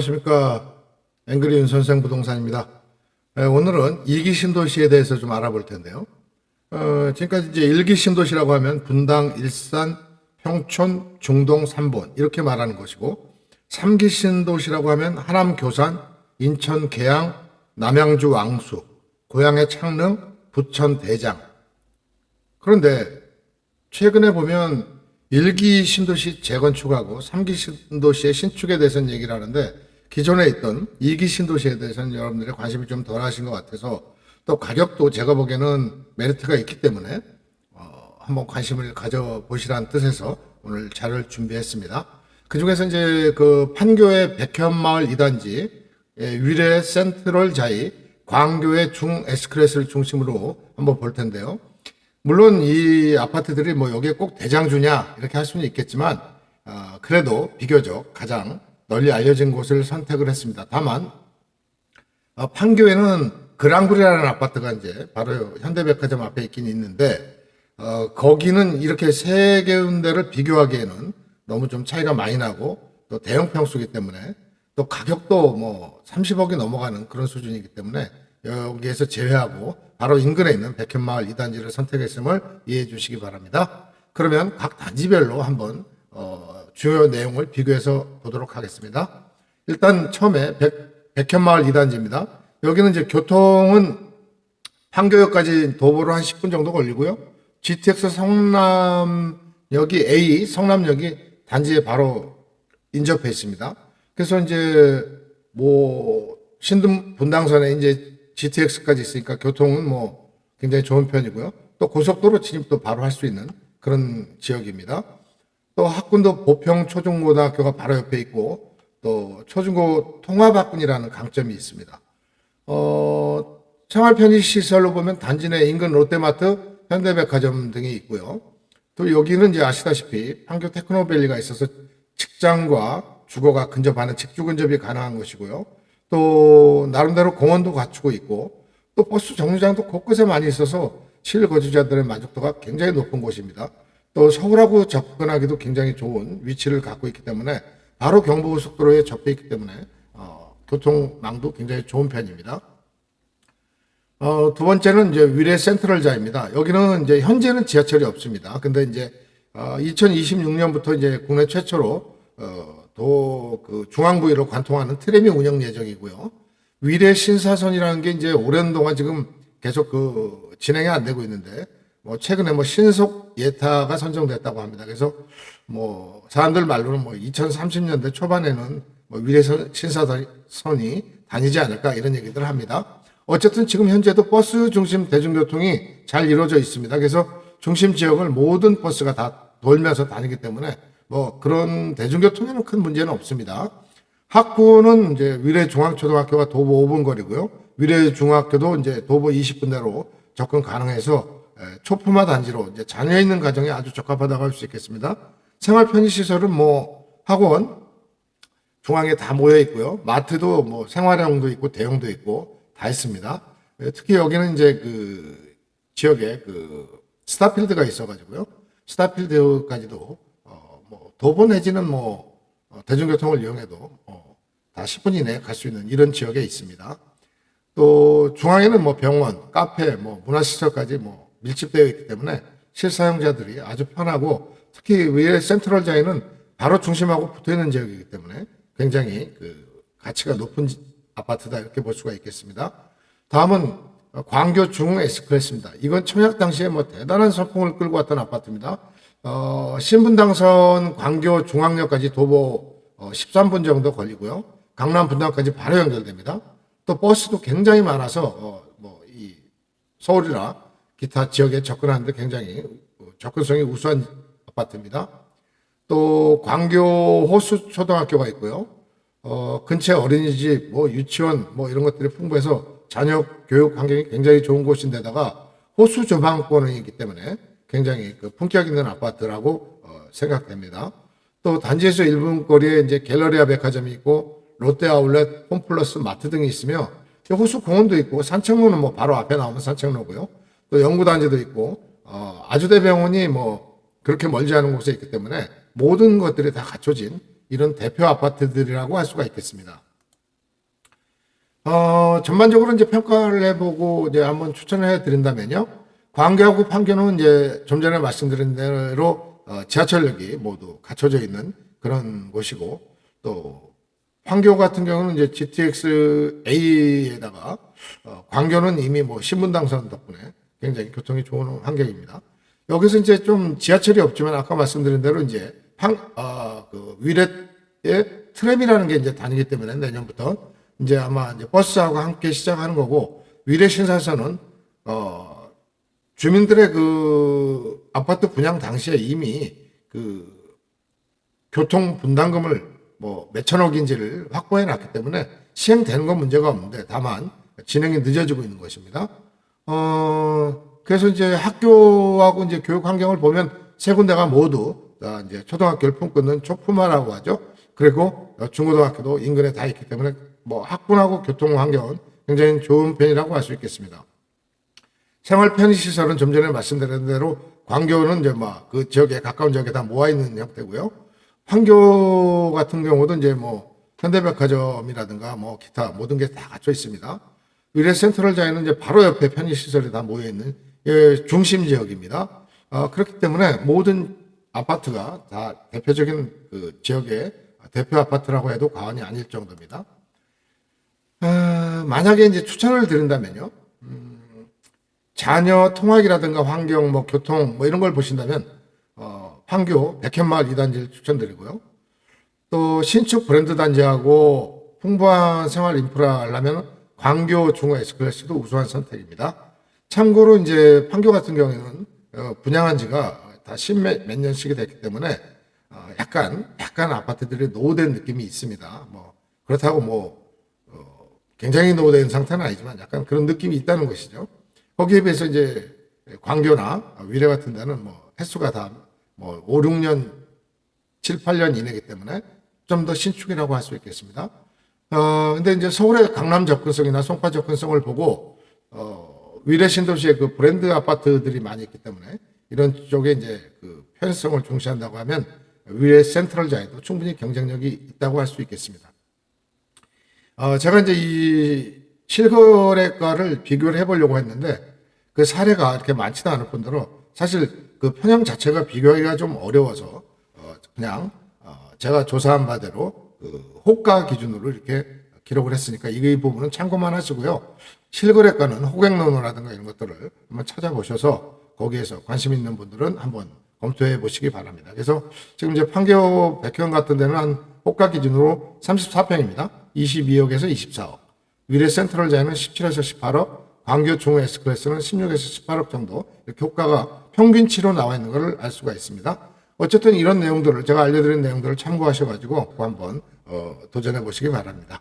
안녕하십니까. 앵그리 윤선생 부동산입니다. 에, 오늘은 일기 신도시에 대해서 좀 알아볼 텐데요. 어, 지금까지 이제 일기 신도시라고 하면 분당, 일산, 평촌, 중동, 삼본 이렇게 말하는 것이고 삼기 신도시라고 하면 하남, 교산, 인천, 계양, 남양주, 왕수, 고향의 창릉, 부천, 대장. 그런데 최근에 보면 일기 신도시 재건축하고 삼기 신도시의 신축에 대해서는 얘기를 하는데 기존에 있던 이기 신도시에 대해서는 여러분들의 관심이 좀 덜하신 것 같아서 또 가격도 제가 보기에는 메리트가 있기 때문에 어, 한번 관심을 가져보시라는 뜻에서 오늘 자료를 준비했습니다. 그 중에서 이제 그 판교의 백현마을 2단지, 예, 위례 센트럴 자이, 광교의 중 에스크레스를 중심으로 한번 볼 텐데요. 물론 이 아파트들이 뭐 여기에 꼭 대장주냐 이렇게 할 수는 있겠지만 어, 그래도 비교적 가장 널리 알려진 곳을 선택을 했습니다. 다만 어, 판교에는 그랑구리라는 아파트가 이제 바로 현대백화점 앞에 있긴 있는데 어, 거기는 이렇게 세 군데를 비교하기에는 너무 좀 차이가 많이 나고 또 대형 평수기 때문에 또 가격도 뭐 30억이 넘어가는 그런 수준이기 때문에 여기에서 제외하고 바로 인근에 있는 백현마을 2단지를 선택했음을 이해해 주시기 바랍니다. 그러면 각 단지별로 한번 어, 주요 내용을 비교해서 보도록 하겠습니다. 일단 처음에 백, 백현마을 2단지입니다. 여기는 이제 교통은 판교역까지 도보로 한 10분 정도 걸리고요. GTX 성남역이 A 성남역이 단지에 바로 인접해 있습니다. 그래서 이제 뭐 신분 분당선에 이제 GTX까지 있으니까 교통은 뭐 굉장히 좋은 편이고요. 또 고속도로 진입도 바로 할 수 있는 그런 지역입니다. 또 학군도 보평 초중고등학교가 바로 옆에 있고 또 초중고 통합학군이라는 강점이 있습니다. 어, 생활 편의 시설로 보면 단지 내 인근 롯데마트, 현대백화점 등이 있고요. 또 여기는 이제 아시다시피 판교 테크노밸리가 있어서 직장과 주거가 근접하는 직주 근접이 가능한 것이고요. 또 나름대로 공원도 갖추고 있고 또 버스 정류장도 곳곳에 많이 있어서 실거주자들의 만족도가 굉장히 높은 곳입니다. 또 서울하고 접근하기도 굉장히 좋은 위치를 갖고 있기 때문에 바로 경부고속도로에 접해 있기 때문에 어, 교통망도 굉장히 좋은 편입니다. 어, 두 번째는 이제 위례 센트럴자입니다. 여기는 이제 현재는 지하철이 없습니다. 근데 이제 어, 2026년부터 이제 국내 최초로 어, 도그 중앙부위로 관통하는 트램이 운영 예정이고요. 위례 신사선이라는 게 이제 오랜 동안 지금 계속 그 진행이 안 되고 있는데 뭐 최근에 뭐 신속 예타가 선정됐다고 합니다. 그래서 뭐 사람들 말로는 뭐 2030년대 초반에는 뭐 위례 신사선이 다니지 않을까 이런 얘기들 합니다. 어쨌든 지금 현재도 버스 중심 대중교통이 잘 이루어져 있습니다. 그래서 중심 지역을 모든 버스가 다 돌면서 다니기 때문에 뭐 그런 대중교통에는 큰 문제는 없습니다. 학부는 이제 위례 중앙초등학교가 도보 5분 거리고요. 위례 중학교도 이제 도보 20분 내로 접근 가능해서 에, 초품화 단지로 이제 자녀 있는 가정에 아주 적합하다고 할 수 있겠습니다. 생활 편의 시설은 뭐 학원 중앙에 다 모여 있고요. 마트도 뭐 생활형도 있고 대형도 있고 다 있습니다. 에, 특히 여기는 이제 그 지역에 그 스타필드가 있어가지고요. 스타필드까지도 어, 뭐 도보 내지는 뭐 어, 대중교통을 이용해도 어, 다 10분 이내에 갈 수 있는 이런 지역에 있습니다. 또 중앙에는 뭐 병원, 카페, 뭐 문화시설까지 뭐 밀집되어 있기 때문에 실사용자들이 아주 편하고 특히 위에 센트럴자에는 바로 중심하고 붙어 있는 지역이기 때문에 굉장히 그 가치가 높은 지- 아파트다 이렇게 볼 수가 있겠습니다. 다음은 광교 중 에스크레스입니다. 이건 청약 당시에 뭐 대단한 선풍을 끌고 왔던 아파트입니다. 어, 신분당선 광교 중앙역까지 도보 어, 13분 정도 걸리고요. 강남 분당까지 바로 연결됩니다. 또 버스도 굉장히 많아서 어, 뭐 이 서울이나 기타 지역에 접근하는데 굉장히 어, 접근성이 우수한 아파트입니다. 또 광교 호수 초등학교가 있고요. 어, 근처에 어린이집, 뭐 유치원, 뭐 이런 것들이 풍부해서 자녀 교육 환경이 굉장히 좋은 곳인데다가 호수 조망권이기 때문에 굉장히 그 품격 있는 아파트라고 어, 생각됩니다. 또 단지에서 1분 거리에 이제 갤러리아 백화점이 있고 롯데 아울렛, 홈플러스 마트 등이 있으며 호수 공원도 있고 산책로는 뭐 바로 앞에 나오면 산책로고요. 또 연구단지도 있고 어, 아주대병원이 뭐 그렇게 멀지 않은 곳에 있기 때문에 모든 것들이 다 갖춰진 이런 대표 아파트들이라고 할 수가 있겠습니다. 어, 전반적으로 이제 평가를 해보고 이제 한번 추천을 해드린다면요. 광교하고 판교는 이제 좀 전에 말씀드린 대로 어, 지하철역이 모두 갖춰져 있는 그런 곳이고 또 판교 같은 경우는 이제 GTX A에다가 어, 광교는 이미 뭐 신분 당선 덕분에 굉장히 교통이 좋은 환경입니다. 여기서 이제 좀 지하철이 없지만 아까 말씀드린 대로 이제 판, 아, 그 위례의 트램이라는 게 이제 다니기 때문에 내년부터 이제 아마 이제 버스하고 함께 시작하는 거고 위례 신사선은 어, 주민들의 그 아파트 분양 당시에 이미 그 교통 분담금을 뭐 몇천억인지를 확보해 놨기 때문에 시행되는 건 문제가 없는데 다만 진행이 늦어지고 있는 것입니다. 어, 그래서 이제 학교하고 이제 교육 환경을 보면 세 군데가 모두 다 이제 초등학교를 품고는 초품화라고 하죠. 그리고 중고등학교도 인근에 다 있기 때문에 뭐 학군하고 교통 환경은 굉장히 좋은 편이라고 할 수 있겠습니다. 생활 편의 시설은 좀 전에 말씀드린 대로 광교는 이제 뭐그 지역에 가까운 지역에 다 모아 있는 형태고요. 판교 같은 경우도 이제 뭐 현대백화점이라든가 뭐 기타 모든 게 다 갖춰 있습니다. 위례 센트럴 자에는 이제 바로 옆에 편의 시설이 다 모여 있는 예, 중심 지역입니다. 어, 그렇기 때문에 모든 아파트가 다 대표적인 그 지역의 대표 아파트라고 해도 과언이 아닐 정도입니다. 아, 만약에 이제 추천을 드린다면요. 자녀 통학이라든가 환경, 뭐 교통, 뭐 이런 걸 보신다면 어, 판교 백현마을 2단지를 추천드리고요. 또 신축 브랜드 단지하고 풍부한 생활 인프라 하려면 광교 중호 에스클래스도 우수한 선택입니다. 참고로 이제 판교 같은 경우에는 어, 분양한 지가 다 십몇 몇 년씩이 됐기 때문에 어, 약간 약간 아파트들이 노후된 느낌이 있습니다. 뭐 그렇다고 뭐 어, 굉장히 노후된 상태는 아니지만 약간 그런 느낌이 있다는 것이죠. 거기에 비해서 이제 광교나 위례 같은 데는 뭐 횟수가 다 뭐 5, 6년, 7, 8년 이내기 때문에 좀 더 신축이라고 할 수 있겠습니다. 어, 근데 이제 서울의 강남 접근성이나 송파 접근성을 보고 어, 위례 신도시의 그 브랜드 아파트들이 많이 있기 때문에 이런 쪽에 이제 그 편성을 중시한다고 하면 위례 센트럴자에도 충분히 경쟁력이 있다고 할 수 있겠습니다. 어, 제가 이제 이 실거래가를 비교를 해보려고 했는데 그 사례가 이렇게 많지는 않을 뿐더러 사실 그 편향 자체가 비교하기가 좀 어려워서 어, 그냥 어, 제가 조사한 바대로 그 호가 기준으로 이렇게 기록을 했으니까 이 부분은 참고만 하시고요. 실거래가는 호객론이라든가 이런 것들을 한번 찾아보셔서 거기에서 관심 있는 분들은 한번 검토해 보시기 바랍니다. 그래서 지금 이제 판교 백현 같은 데는 한 호가 기준으로 34평입니다. 22억에서 24억. 위례 센트럴 자이는 17에서 18억, 광교 중호 S클래스는 16에서 18억 정도 이렇게 효과가 평균치로 나와 있는 것을 알 수가 있습니다. 어쨌든 이런 내용들을 제가 알려드린 내용들을 참고하셔가지고 한번 어, 도전해 보시기 바랍니다.